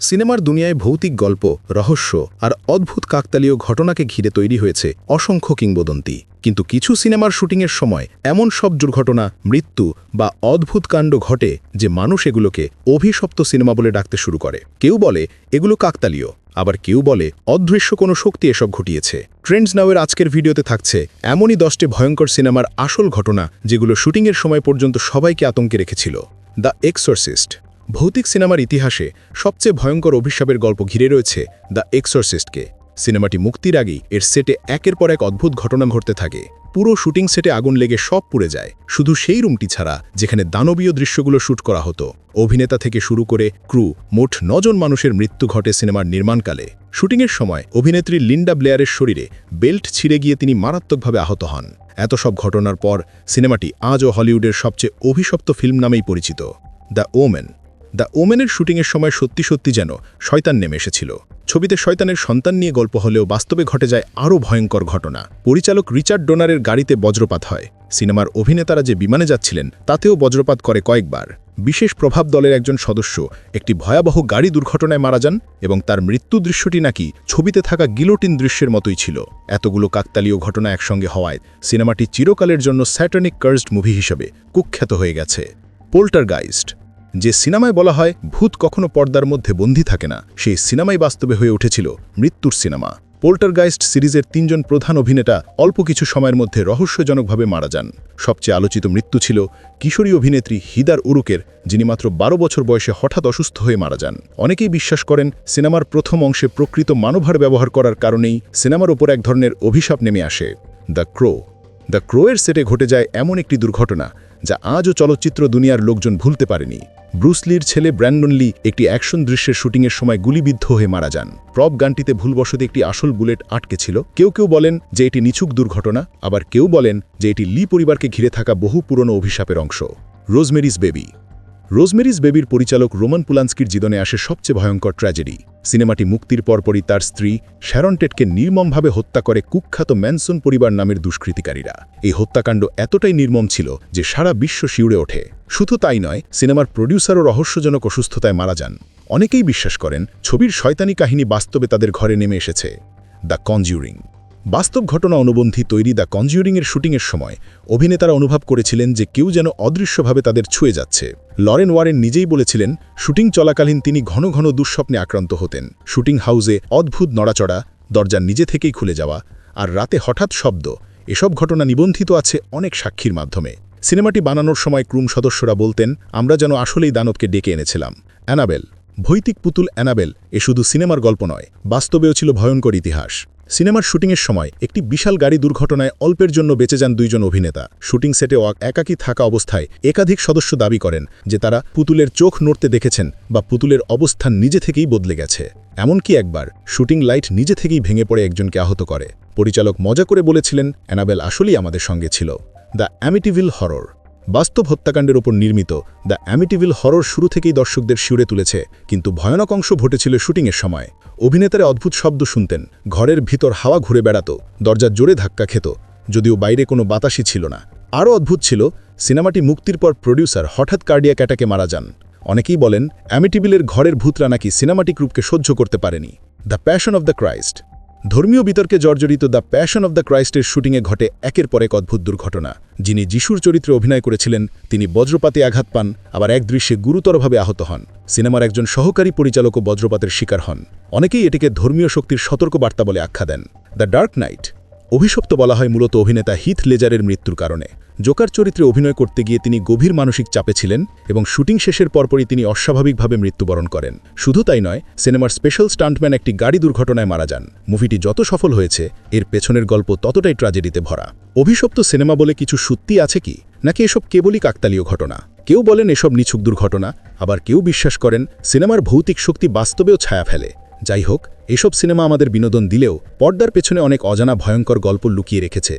সিনেমার দুনিয়ায় ভৌতিক গল্প, রহস্য আর অদ্ভুত কাকতালীয় ঘটনাকে ঘিরে তৈরি হয়েছে অসংখ্য কিংবদন্তি। কিন্তু কিছু সিনেমার শুটিংয়ের সময় এমন সব দুর্ঘটনা, মৃত্যু বা অদ্ভুত কাণ্ড ঘটে যে মানুষ এগুলোকে অভিশপ্ত সিনেমা বলে ডাকতে শুরু করে। কেউ বলে, এগুলো কাকতালীয়। আবার কেউ বলে, অদৃশ্য কোনো শক্তি এসব ঘটিয়েছে। ট্রেন্ডস নাওয়ের আজকের ভিডিওতে থাকছে এমনই দশটি ভয়ঙ্কর সিনেমার আসল ঘটনা যেগুলো শুটিংয়ের সময় পর্যন্ত সবাইকে আতঙ্কে রেখেছিল। দ্য এক্সোরসিস্ট ভৌতিক সিনেমার ইতিহাসে সবচেয়ে ভয়ঙ্কর অভিশাপের গল্প ঘিরে রয়েছে দ্য এক্সোরসিস্টকে। সিনেমাটি মুক্তির আগেই এর সেটে একের পর এক অদ্ভুত ঘটনা ঘটতে থাকে। পুরো শুটিং সেটে আগুন লেগে সব পুড়ে যায়। শুধু সেই রুমটি ছাড়া যেখানে দানবীয় দৃশ্যগুলো শ্যুট করা হতো। অভিনেতা থেকে শুরু করে ক্রু মোট নজন মানুষের মৃত্যু ঘটে সিনেমার নির্মাণকালে। শুটিংয়ের সময় অভিনেত্রী লিন্ডা ব্লেয়ারের শরীরে বেল্ট ছিঁড়ে গিয়ে তিনি মারাত্মকভাবে আহত হন। এত সব ঘটনার পর সিনেমাটি আজও হলিউডের সবচেয়ে অভিশপ্ত ফিল্ম নামেই পরিচিত, দ্য ওমেন। দ্য ওমেনের শুটিংয়ের সময় সত্যি সত্যি যেন শয়তান নেমে এসেছিল। ছবিতে শয়তানের সন্তান নিয়ে গল্প হলেও বাস্তবে ঘটে যায় আরও ভয়ঙ্কর ঘটনা। পরিচালক রিচার্ড ডোনারের গাড়িতে বজ্রপাত হয়। সিনেমার অভিনেতারা যে বিমানে যাচ্ছিলেন, তাতেও বজ্রপাত করে কয়েকবার। বিশেষ প্রভাব দলের একজন সদস্য একটি ভয়াবহ গাড়ি দুর্ঘটনায় মারা যান এবং তার মৃত্যু দৃশ্যটি নাকি ছবিতে থাকা গিলোটিন দৃশ্যের মতোই ছিল। এতগুলো কাকতালীয় ঘটনা একসঙ্গে হওয়ায় সিনেমাটি চিরকালের জন্য স্যাটনিক কার্সড মুভি হিসেবে কুখ্যাত হয়ে গেছে। পোল্টার গাইস্ট যে সিনেমায় বলা হয়, ভূত কখনো পর্দার মধ্যে বন্দী থাকে না। সেই সিনেমাই বাস্তবে হয়ে উঠেছিল মৃত্যুর সিনেমা। পোল্টারগাইস্ট সিরিজের তিনজন প্রধান অভিনেতা অল্প কিছু সময়ের মধ্যে রহস্যজনকভাবে মারা যান। সবচেয়ে আলোচিত মৃত্যু ছিল কিশোরী অভিনেত্রী হিদার উরুকের, যিনি মাত্র বারো বছর বয়সে হঠাৎ অসুস্থ হয়ে মারা যান। অনেকেই বিশ্বাস করেন, সিনেমার প্রথম অংশে প্রকৃত মানবহার ব্যবহার করার কারণেই সিনেমার ওপর এক ধরনের অভিশাপ নেমে আসে। দ্য ক্রো দ্য ক্রোয়ের সেটে ঘটে যায় এমন একটি দুর্ঘটনা, যা আজও চলচ্চিত্র দুনিয়ার লোকজন ভুলতে পারেনি। ব্রুসলির ছেলে ব্র্যান্ডন লি একটি অ্যাকশন দৃশ্যের শুটিংয়ের সময় গুলিবিদ্ধ হয়ে মারা যান। প্রপ গানটিতে ভুলবশত একটি আসল বুলেট আটকে ছিল। কেউ কেউ বলেন যে এটি নিছুক দুর্ঘটনা, আবার কেউ বলেন যে এটি লি পরিবারকে ঘিরে থাকা বহু পুরনো অভিশাপের অংশ। রোজমেরিস বেবি। রোজমেরিস বেবির পরিচালক রোমান পুলান্সকির জীবনে আসে সবচেয়ে ভয়ঙ্কর ট্র্যাজেডি। সিনেমাটি মুক্তির পরপরই তার স্ত্রী শ্যারনটেটকে নির্মমভাবে হত্যা করে কুখ্যাত ম্যানসন পরিবার নামের দুষ্কৃতিকারীরা। এই হত্যাকাণ্ড এতটাই নির্মম ছিল যে সারা বিশ্ব শিউড়ে ওঠে। শুধু তাই নয়, সিনেমার প্রডিউসারও রহস্যজনক অসুস্থতায় মারা যান। অনেকেই বিশ্বাস করেন, ছবির শয়তানি কাহিনী বাস্তবে তাদের ঘরে নেমে এসেছে। দ্য কনজিউরিং বাস্তব ঘটনা অনুবন্ধী তৈরি দ্য কনজিউরিংয়ের শুটিংয়ের সময় অভিনেতারা অনুভব করেছিলেন যে কেউ যেন অদৃশ্যভাবে তাদের ছুঁয়ে যাচ্ছে। লরেন ওয়ারেন নিজেই বলেছিলেন, শুটিং চলাকালীন তিনি ঘন ঘন দুঃস্বপ্নে আক্রান্ত হতেন। শুটিং হাউসে অদ্ভুত নড়াচড়া দরজার নিজে থেকেই খুলে যাওয়া আর রাতে হঠাৎ শব্দ। এসব ঘটনা নিবন্ধিত আছে অনেক সাক্ষীর মাধ্যমে। সিনেমাটি বানানোর সময় ক্রুম সদস্যরা বলতেন, আমরা যেন আসলেই দানবকে ডেকে এনেছিলাম। অ্যানাবেল। ভৈতিক পুতুল অ্যানাবেল এ শুধু সিনেমার গল্প নয়, বাস্তবেও ছিল ভয়ঙ্কর ইতিহাস। সিনেমার শুটিংয়ের সময় একটি বিশাল গাড়ি দুর্ঘটনায় অল্পের জন্য বেঁচে যান দুইজন অভিনেতা। শুটিং সেটে একাকী থাকা অবস্থায় একাধিক সদস্য দাবি করেন যে তারা পুতুলের চোখ নড়তে দেখেছেন বা পুতুলের অবস্থান নিজে থেকেই বদলে গেছে। এমনকি একবার শুটিং লাইট নিজে থেকেই ভেঙে পড়ে একজনকে আহত করে। পরিচালক মজা করে বলেছিলেন, অ্যানাবেল আসলেই আমাদের সঙ্গে ছিল। The Amityville horror. বাস্তব হত্যাকাণ্ডের ওপর নির্মিত, দ্য অ্যামিটিভিল হরর শুরু থেকেই দর্শকদের শিউরে তুলেছে, কিন্তু ভয়ানক অংশ ঘটেছিল শুটিংয়ের সময়। অভিনেতারা অদ্ভুত শব্দ শুনতেন। ঘরের ভিতর হাওয়া ঘুরে বেড়াত, দরজার জোরে ধাক্কা খেত, যদিও বাইরে কোনো বাতাসই ছিল না। আরও অদ্ভুত ছিল, সিনেমাটি মুক্তির পর প্রডিউসার হঠাৎ কার্ডিয়া ক্যাটাকে মারা যান। অনেকেই বলেন অ্যামিটিবিলের ঘরের ভূতরা নাকি সিনেমাটিক রূপকে সহ্য করতে পারেনি। The passion of the Christ. ধর্মীয় বিতর্কে জর্জরিত দ্য প্যাশন অব দ্য ক্রাইস্টের শুটিংয়ে ঘটে একের পর এক অদ্ভুত দুর্ঘটনা। যিনি যিশুর চরিত্রে অভিনয় করেছিলেন, তিনি বজ্রপাতে আঘাত পান, আবার এক দৃশ্যে গুরুতরভাবে আহত হন। সিনেমার একজন সহকারী পরিচালকও বজ্রপাতের শিকার হন। অনেকেই এটিকে ধর্মীয় শক্তির সতর্ক বার্তা বলে আখ্যা দেন। দ্য ডার্ক নাইট অভিশপ্ত বলা হয় মূলত অভিনেতা হিথ লেজারের মৃত্যুর কারণে। জোকার চরিত্রে অভিনয় করতে গিয়ে তিনি গভীর মানসিক চাপে ছিলেন এবং শুটিং শেষের পরপরই তিনি অস্বাভাবিকভাবে মৃত্যুবরণ করেন। শুধু তাই নয়, সিনেমার স্পেশাল স্টান্টম্যান একটি গাড়ি দুর্ঘটনায় মারা যান। মুভিটি যত সফল হয়েছে, এর পেছনের গল্প ততটাই ট্র্যাজেডিতে ভরা। অভিশপ্ত সিনেমা বলে কিছু সত্যি আছে কি? নাকি এসব কেবলই কাকতালীয় ঘটনা? কেউ বলেন এসব নিছুক দুর্ঘটনা, আবার কেউ বিশ্বাস করেন সিনেমার ভৌতিক শক্তি বাস্তবেও ছায়া ফেলে। যাই হোক এসব সিনেমা আমাদের বিনোদন দিলেও পর্দার পেছনে অনেক অজানা ভয়ঙ্কর গল্প লুকিয়ে রেখেছে।